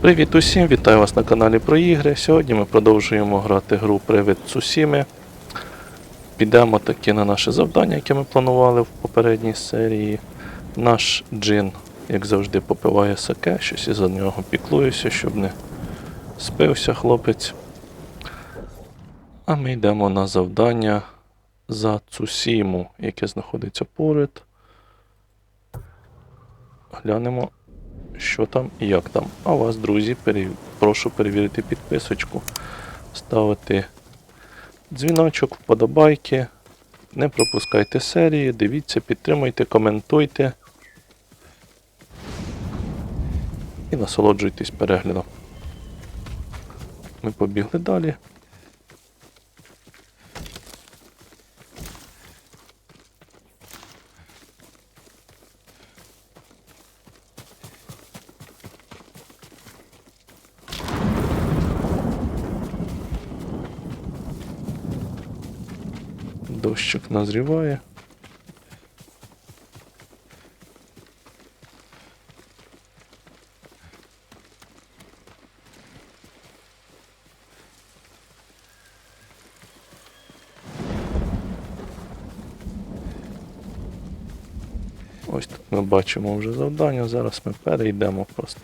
Привіт усім, вітаю вас на каналі про ігри. Сьогодні ми продовжуємо грати гру Привид Цусіми. Підемо таки на наше завдання, яке ми планували в попередній серії. Наш джин, як завжди, попиває саке, щось із-за нього піклуюся, щоб не спився хлопець. А ми йдемо на завдання за Цусіму, яке знаходиться поряд. Глянемо, що там і як там. А вас, друзі, перев... прошу перевірити підписочку, ставити дзвіночок, вподобайки. Не пропускайте серії, дивіться, підтримуйте, коментуйте. І насолоджуйтесь переглядом. Ми побігли далі. Дощик назріває. Ось тут ми бачимо вже завдання, зараз ми перейдемо просто.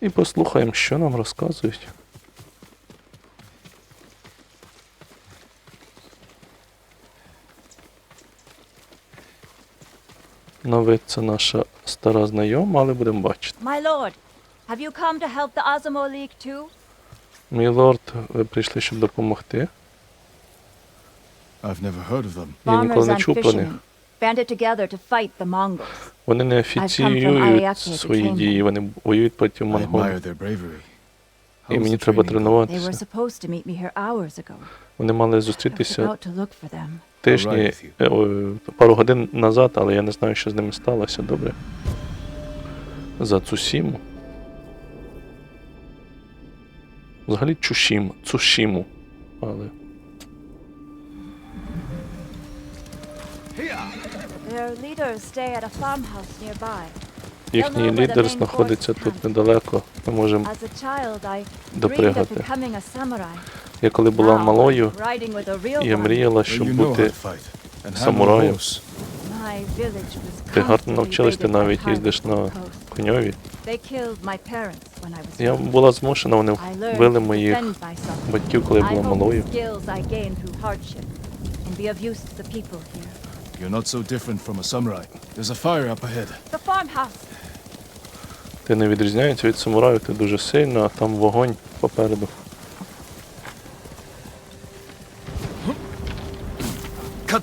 І послухаємо, що нам розказують. На вид це наша стара знайома, але будемо бачити. My lord, have you come to help the Azamo League too? Мій лорд, ви прийшли, щоб допомогти. I've never heard of them. Я ніколи Farmers не and чув про них. fishermen banded together to fight the Mongols. Вони не from офіціюють свої дії, вони воюють проти I монголів. admire their bravery. І мені треба training? They were тренуватися. supposed to meet me here hours ago. Вони мали зустрітися тижні, е, пару годин назад, але я не знаю, що з ними сталося. Добре. За Цусіму. Взагалі Чушім, Цушіму. Але їхній лідер знаходиться тут недалеко. Ми можемо. Допригати. Я коли була малою, я мріяла, щоб бути самураєм. Ти гарно навчилась, ти навіть їздиш на коньові. Я була змушена, вони вбили моїх батьків, коли я була малою. You're not so different from a samurai. There's a fire up ahead. The farmhouse. Ти не відрізняєшся від самураю, ти дуже сильно, а там вогонь попереду.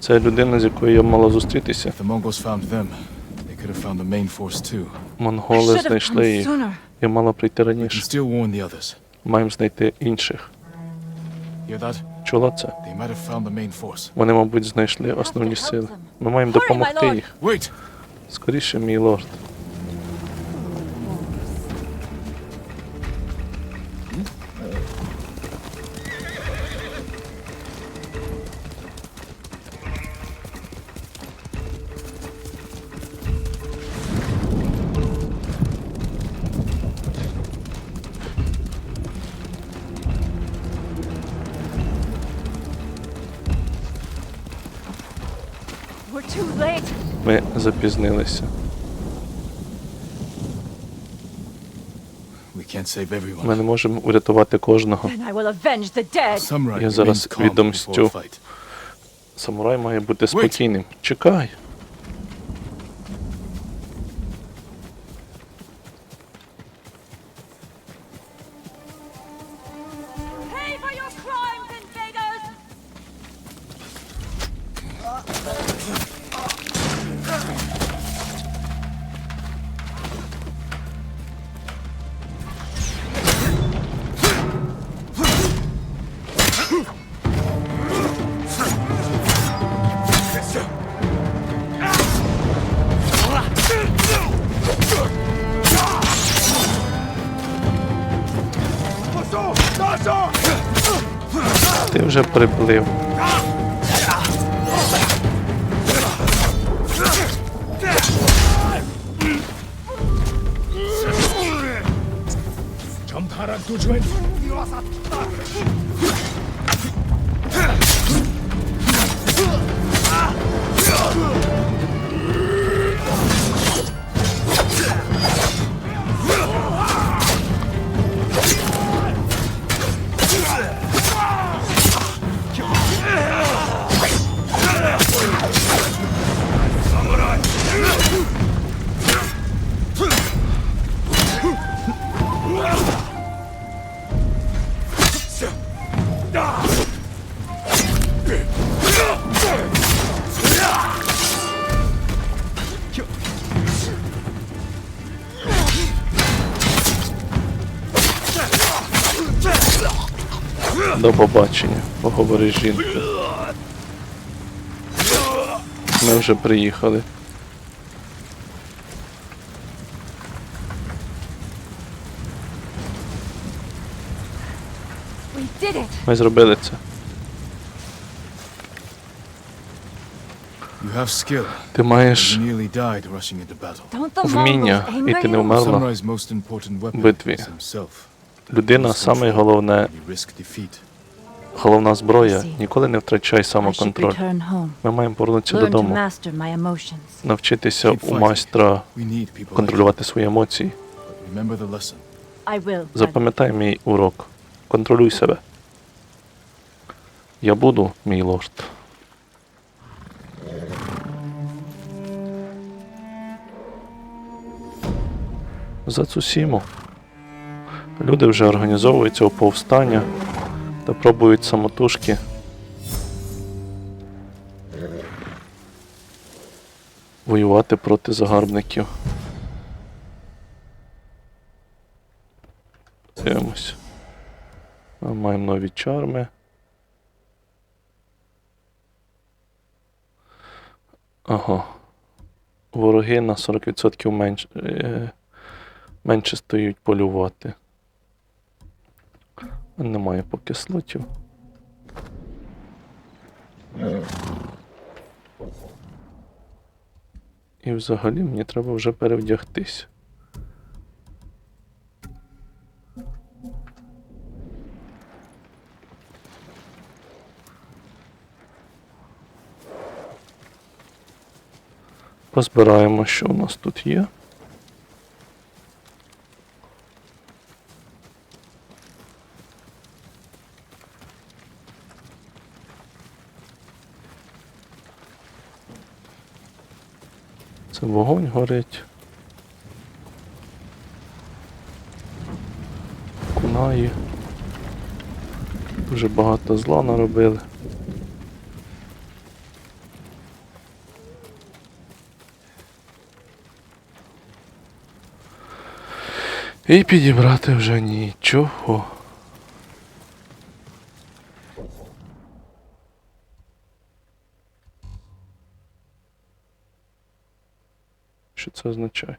Це людина, з якою я мала зустрітися. If the Mongols found them, they could have found the main force too. I Монголи знайшли їх. Я мала прийти раніше. still warn the others. Маємо знайти інших. Чула це? They might have found the main force. Вони, мабуть, знайшли основні сили. Ми маємо допомогти їх. Скоріше, мій лорд. Ми запізнилися. We can't save everyone. Ми не можемо урятувати кожного. Я зараз відомстю. Самурай має бути спокійним. Чекай. Вже приплив. До побачення, поговори з жінкою. Ми вже приїхали. Ми зробили це. Ти маєш вміння, і ти не вмерла. Weapon битві. Людина саме головне, defeat. Головна зброя. Ніколи не втрачай самоконтроль. Ми маємо повернутися додому, навчитися у майстра контролювати свої емоції. Запам'ятай мій урок. Контролюй себе. Я буду, мій лорд. За Цусіму. Люди вже організовуються у повстання та пробують самотужки. Воювати проти загарбників. Дивимось. Маємо нові чарми. Ага. Вороги на 40% менш, е, менше стають полювати. Немає поки слотів. І взагалі мені треба вже перевдягтись. Позбираємо, що у нас тут є. Вогонь горить. Кунаї. Дуже багато зла наробили. І підібрати вже нічого. Що це означає?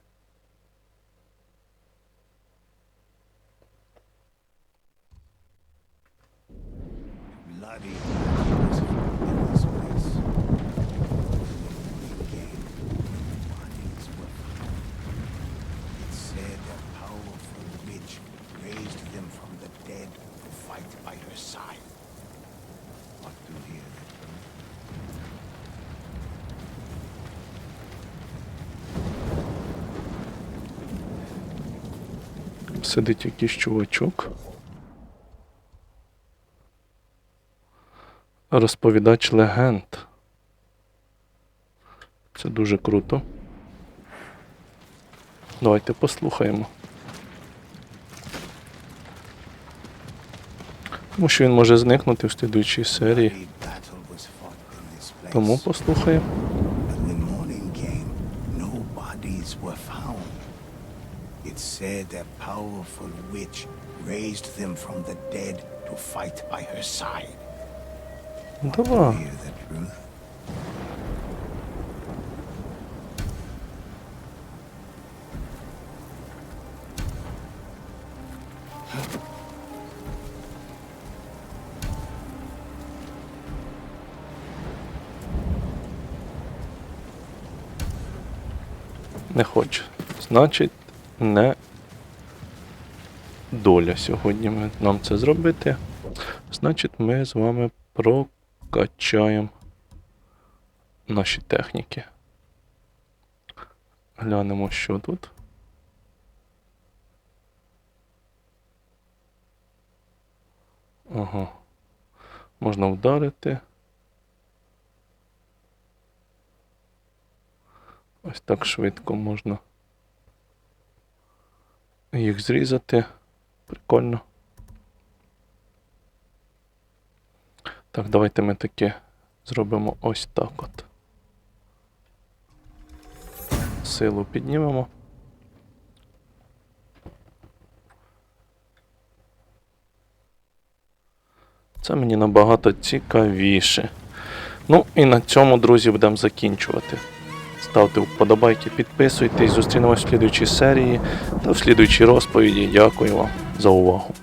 Сидить якийсь чувачок. Розповідач легенд. Це дуже круто. Давайте послухаємо. Тому що він може зникнути в слідуючій серії. Тому послухаємо. powerful witch raised them from the dead to fight by her side. Dobra. Hear the truth. Не хочу. Значить, не доля сьогодні нам це зробити. Значить, ми з вами прокачаємо наші техніки. Глянемо, що тут. Ага. Можна вдарити. Ось так швидко можна їх зрізати. Прикольно. Так, давайте ми таки зробимо ось так от. Силу піднімемо. Це мені набагато цікавіше. Ну і на цьому, друзі, будемо закінчувати. Ставте вподобайки, підписуйтесь, зустрінемось в слідуючій серії та в слідуючій розповіді. Дякую вам за увагу.